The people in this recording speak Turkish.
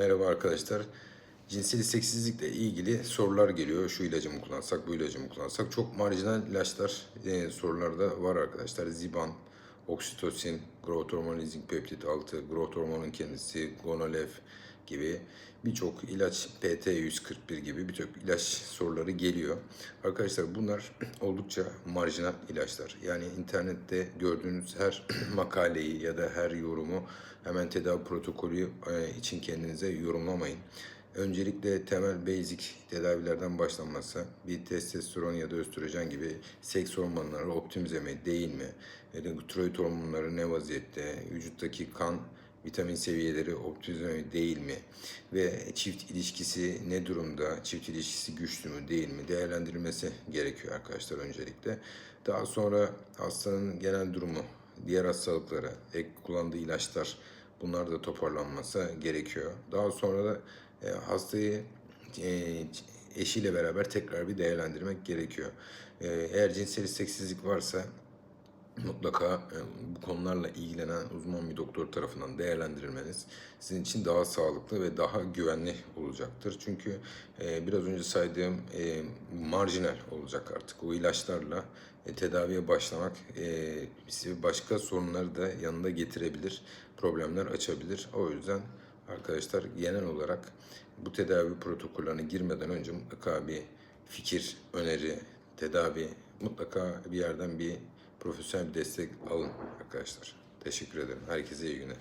Merhaba arkadaşlar. Cinsel isteksizlikle ilgili sorular geliyor. Şu ilacı mı kullansak, bu ilacı mı kullansak? Çok marjinal ilaçlar e, sorularda var arkadaşlar. Ziban, oksitosin, growth hormonu lizing peptit 6, growth hormonun kendisi, gonalev gibi birçok ilaç PT141 gibi birçok ilaç soruları geliyor. Arkadaşlar bunlar oldukça marjinal ilaçlar. Yani internette gördüğünüz her makaleyi ya da her yorumu hemen tedavi protokolü e, için kendinize yorumlamayın. Öncelikle temel basic tedavilerden başlanması, bir testosteron ya da östrojen gibi seks hormonları optimize mi değil mi? Ya da tiroid hormonları ne vaziyette? Vücuttaki kan vitamin seviyeleri optimize mi değil mi? Ve çift ilişkisi ne durumda? Çift ilişkisi güçlü mü değil mi? Değerlendirilmesi gerekiyor arkadaşlar öncelikle. Daha sonra hastanın genel durumu, diğer hastalıklara, ek kullandığı ilaçlar bunlar da toparlanması gerekiyor. Daha sonra da e, hastayı e, eşiyle beraber tekrar bir değerlendirmek gerekiyor. E, eğer cinsel isteksizlik varsa mutlaka e, bu konularla ilgilenen uzman bir doktor tarafından değerlendirilmeniz sizin için daha sağlıklı ve daha güvenli olacaktır. Çünkü e, biraz önce saydığım e, marjinal olacak artık. O ilaçlarla tedaviye başlamak başka sorunları da yanında getirebilir, problemler açabilir. O yüzden arkadaşlar genel olarak bu tedavi protokollerine girmeden önce mutlaka bir fikir, öneri, tedavi mutlaka bir yerden bir profesyonel bir destek alın arkadaşlar. Teşekkür ederim. Herkese iyi günler.